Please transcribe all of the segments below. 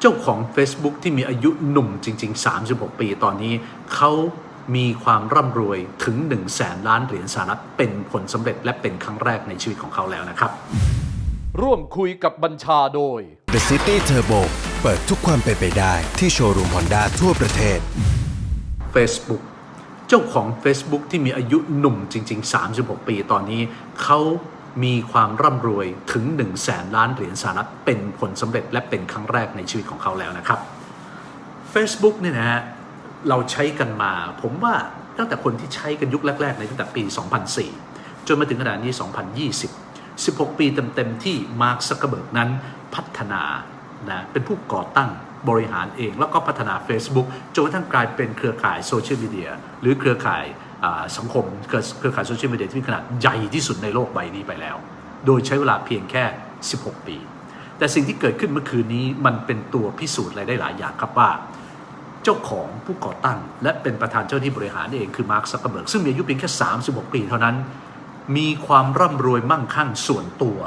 เจ้าของ Facebook ที่มีอายุหนุ่มจริง ๆ 36 ปีตอนนี้ เขามีความร่ำรวยถึง 1 0 0 0 0แสนล้านเหรียญสหรัฐเป็นผลสำเร็จและเป็นครั้งแรกในชีวิตของเขาแล้วนะครับ ร่วมคุยกับบัญชาโดย The City Turbo เปิดทุกความเป็นไปได้ที่โชว์รูมฮอนด้าทั่วประเทศ Facebook เจ้าของ Facebook ที่มีอายุหนุ่มจริง ๆ 36 ปีตอนนี้ เขา มีความร่ำรวยถึง 1 0 0 0 0แสนล้านเหรียญสหรัฐเป็นผลสำเร็จและเป็นครั้งแรกในชีวิตของเขาแล้วนะครับ Facebook เนี่ยนะฮะเราใช้กันมา ผมว่าตั้งแต่คนที่ใช้กันยุคแรกๆในตั้งแต่ปี 2004 จนมาถึงขนาดนี้ 2020 16 ปีเต็มๆที่มาร์คซักเกอร์เบิร์กนั้นพัฒนานะเป็นผู้ก่อตั้งบริหารเอง แล้วก็พัฒนา Facebook จนกระทั่งกลายเป็นเครือข่ายโซเชียลมีเดียหรือเครือข่าย สังคมเครือข่ายโซเชียลมีเดียที่มีขนาดใหญ่ที่สุดในโลกใบนี้ไปแล้ว โดยใช้เวลาเพียงแค่ 16 ปี แต่สิ่งที่เกิดขึ้นเมื่อคืนนี้มันเป็นตัวพิสูจน์อะไรได้หลายอย่างครับว่า เจ้าของผู้ก่อตั้ง และเป็นประธานเจ้าหน้าที่บริหารเองคือมาร์คซักเกอร์เบิร์กซึ่งมีอายุเพียงแค่ 36 ปีเท่านั้น มีความร่ำรวยมั่งคั่งส่วนตัว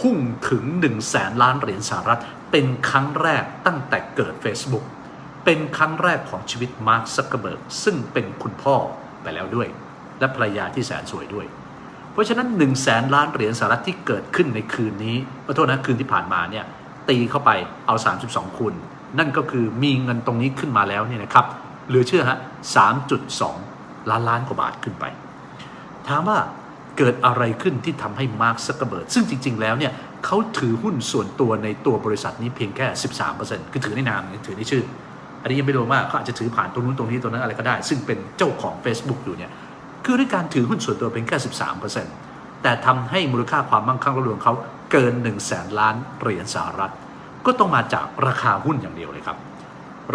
พุ่งถึง 1 0 0 0 0แสนล้านเหรียญสหรัฐ เป็นครั้งแรกตั้งแต่เกิด Facebook เป็นครั้งแรกของชีวิตมาร์คซักเกอร์เบิร์กซึ่งเป็นคุณพ่อ ไปแล้วด้วย และภรรยาที่แสนสวยด้วย เพราะฉะนั้น1 0 0 0 0แสนล้านเหรียญสหรัฐที่เกิดขึ้นในคืนนี้ขอโทษนะคืนที่ผ่านมาเนี่ยตีเข้าไปเอา 32 คูณนั่นก็คือมีเงินตรงนี้ขึ้นมาแล้วเนี่ยนะครับเหลือเชื่อฮะ 3.2 ล้านล้านกว่าบาทขึ้นไป ถามว่าเกิดอะไรขึ้นที่ทำให้มาร์คซักเกอร์เบิร์กซึ่งจริง ๆ แล้วเนี่ยเขาถือหุ้นส่วนตัวในตัวบริษัทนี้เพียงแค่ 13%คือถือในนามถือในชื่อ อันนี้ยังไม่รู้ว่าเขาอาจจะถือผ่านตรงนู้นตรงนี้ตรงนั้นอะไรก็ได้ ซึ่งเป็นเจ้าของ Facebook อยู่เนี่ยคือด้วยการถือหุ้นส่วนตัวเพียงแค่ 13%แต่ทำให้มูลค่าความมั่งคั่งระรวมเขาเกิน1 0 0 0 0แสนล้านเหรียญสหรัฐ ก็ต้องมาจากราคาหุ้นอย่างเดียวเลยครับ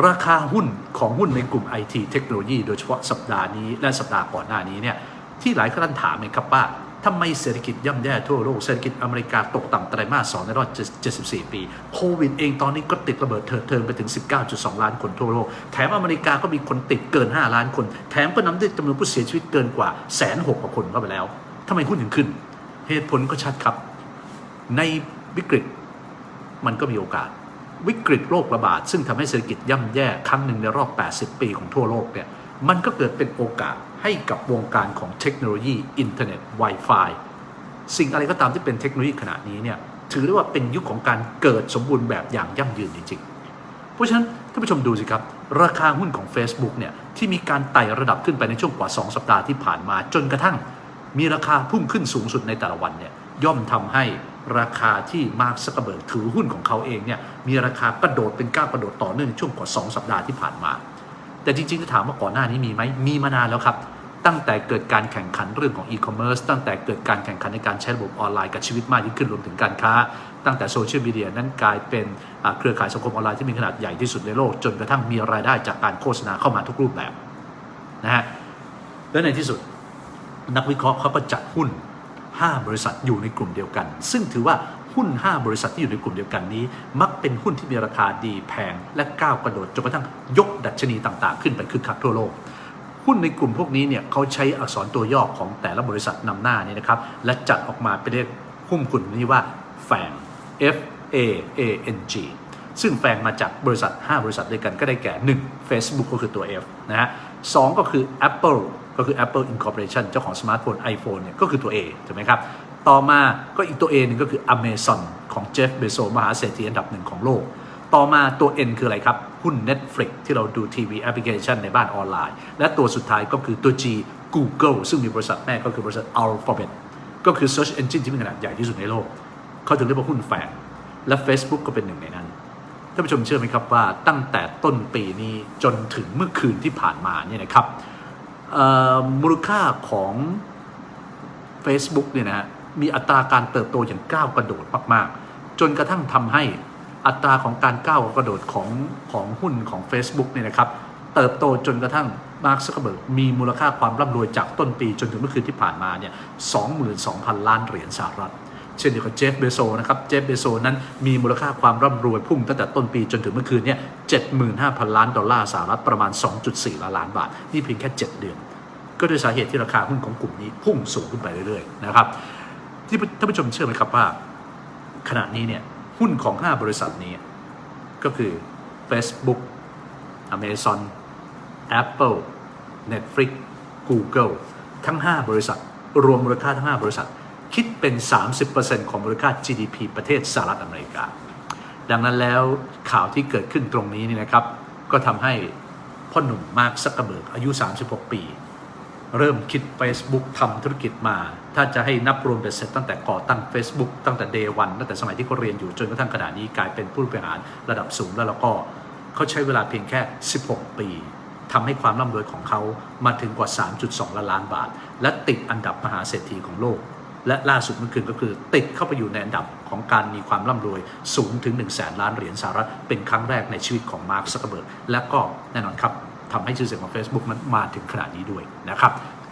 ราคาหุ้นของหุ้นในกลุ่ม IT เทคโนโลยีโดยเฉพาะสัปดาห์นี้และสัปดาห์ก่อนหน้านี้เนี่ยที่หลายท่านถามเลยครับว่า ทำไมเศรษฐกิจย่ำแย่ทั่วโลก เศรษฐกิจอเมริกาตกต่ำไตรมาสสองในรอบ 74 ปี โควิดเองตอนนี้ก็ติดระเบิดเถิดเทิงไปถึง 19.2 ล้านคนทั่วโลก แถมอเมริกาก็มีคนติดเกิน 5 ล้านคน แถมก็นำด้วยจำนวนผู้เสียชีวิตเกินกว่าแสนหกกว่าคนเข้าไปแล้วทำไมหุ้นถึงขึ้น เหตุผลก็ชัดครับ ในวิกฤตมันก็มีโอกาส วิกฤตโรคระบาด ซึ่งทำให้เศรษฐกิจย่ำแย่ครั้งหนึ่งในรอบ 80 ปีของทั่วโลกเนี่ยมันก็เกิดเป็นโอกาสให้กับวงการของเทคโนโลยีอินเทอร์เน็ต Wi-Fi สิ่งอะไรก็ตามที่เป็นเทคโนโลยีขนาดนี้เนี่ยถือได้ว่าเป็นยุคของการเกิดสมบูรณ์แบบอย่างยั่งยืนจริงๆ เพราะฉะนั้นท่านผู้ชมดูสิครับ ราคาหุ้นของ Facebook เนี่ยที่มีการไต่ระดับขึ้นไปในช่วงกว่า 2 สัปดาห์ที่ผ่านมาจนกระทั่ง มีราคาพุ่งขึ้นสูงสุดในแต่ละวันเนี่ยย่อมทำให้ ราคาที่มาร์คซักเกอร์เบิร์กถือหุ้นของเขาเองเนี่ยมีราคากระโดดเป็นก้าวกระโดดต่อเนื่องในช่วงกว่า 2 สัปดาห์ที่ผ่านมา แต่จริงๆจะถามว่าก่อนหน้านี้มีไหมมีมานานแล้วครับ ตั้งแต่เกิดการแข่งขันเรื่องของอีคอมเมิร์ซตั้งแต่เกิดการแข่งขันในการใช้ระบบออนไลน์กับชีวิตมากยิ่งขึ้นรวมถึงการค้า ตั้งแต่โซเชียลมีเดียนั้นกลายเป็นเครือข่ายสังคมออนไลน์ที่มีขนาดใหญ่ที่สุดในโลก จนกระทั่งมีรายได้จากการโฆษณาเข้ามาทุกรูปแบบนะฮะและในที่สุดนักวิเคราะห์เขาก็จัดหุ้น 5 บริษัทอยู่ในกลุ่มเดียวกัน ซึ่งถือว่าหุ้น 5 บริษัทที่อยู่ในกลุ่มเดียวกันนี้ มักเป็นหุ้นที่มีราคาดีแพงและก้าวกระโดดจนกระทั่งยกดัชนีต่างๆ ขึ้นไปคึกคักทั่วโลกหุ้นในกลุ่มพวกนี้เนี่ยเขาใช้อักษรตัวย่อของแต่ละบริษัทนำหน้านี่นะครับ และจัดออกมาเป็นเรียกหุ้นกลุ่มนี้ว่าแฟง F A A N G ซึ่งแฟงมาจากบริษัท 5 บริษัทด้วยกันก็ได้แก่ 1 Facebook ก็คือตัว F นะฮะสองก็คือ Apple ก็คือ Apple Incorporation เจ้าของสมาร์ทโฟน iPhone เนี่ยก็คือตัว A ถูกไหมครับ ต่อมาก็อีกตัว A หนึ่งก็คือ Amazon ของเจฟเบโซมหาเศรษฐีอันดับหนึ่งของโลก ต่อมาตัว N คืออะไรครับ หุ้น Netflix ที่เราดูทีวีแอปพลิเคชันในบ้านออนไลน์ และตัวสุดท้ายก็คือตัว G Google ซึ่งมีบริษัทแม่ก็คือบริษัท Alphabet ก็คือ Search Engine ที่มีขนาดใหญ่ที่สุดในโลก เขาถึงเรียกว่าหุ้นแฝงและ Facebook ก็เป็นหนึ่งในนั้นท่านผู้ชมเชื่อไหมครับว่าตั้งแต่ต้นปีนี้จนถึงเมื่อคืนที่ผ่านมาเนี่ยนะครับ มูลค่าของ Facebook เนี่ยนะฮะมีอัตราการเติบโตอย่างก้าวกระโดดมาก ๆ จนกระทั่งทำให้อัตราของการก้าวกระโดดของของหุ้นของ Facebook เนี่ยนะครับ เติบโตจนกระทั่งมาร์คซักเกอร์เบิร์กมีมูลค่าความร่ำรวยจากต้นปีจนถึงเมื่อคืนที่ผ่านมาเนี่ย22,000 ล้านเหรียญสหรัฐ เช่นเดียวกับเจฟเบโซนะครับ เจฟเบโซนั้นมีมูลค่าความร่ำรวยพุ่งตั้งแต่ต้นปีจนถึงเมื่อคืนเนี่ย75,000 ล้านดอลลาร์สหรัฐประมาณ 2.4 ล้านล้านบาท นี่เพียงแค่ 7 เดือน ก็ด้วยสาเหตุที่ราคาหุ้นของกลุ่มนี้พุ่งสูงขึ้นไปเรื่อยๆนะครับที่ท่านผู้ชมเชื่อไหมครับว่า ขณะนี้เนี่ยหุ้นของ 5 บริษัทนี้ก็คือ Facebook Amazon Apple Netflix Google ทั้ง 5 บริษัท รวมมูลค่าทั้ง 5 บริษัท คิดเป็น 30%ของมูลค่า GDP ประเทศสหรัฐอเมริกา ดังนั้นแล้วข่าวที่เกิดขึ้นตรงนี้นี่นะครับ ก็ทำให้พ่อหนุ่มมาร์คซักเกอร์เบิร์กอายุ 36 ปี เริ่มคิด Facebook ทำธุรกิจมา ถ้าจะให้นับรวมเป็นเสร็จตั้งแต่ก่อตั้ง Facebook ตั้งแต่ Day 1ตั้งแต่สมัยที่เขาเรียนอยู่จนกระทั่งขณะนี้กลายเป็นผู้บริหารระดับสูงแล้วแล้วก็เขาใช้เวลาเพียงแค่ 16 ปีทำให้ความร่ำรวยของเขามาถึงกว่า 3.2 ล้านล้านบาท และติดอันดับมหาเศรษฐีของโลก และล่าสุดเมื่อคืนก็คือ ติดเข้าไปอยู่ในอันดับของการมีความร่ำรวยสูงถึง 1 0 0 0 0แสนล้านเหรียญสหรัฐเป็นครั้งแรกในชีวิตของมาร์คซักเกอร์เบิร์กและก็แน่นอนครับทำให้ชื่อเสียงของ Facebook มันมาถึงขนาดนี้ด้วยนะครับ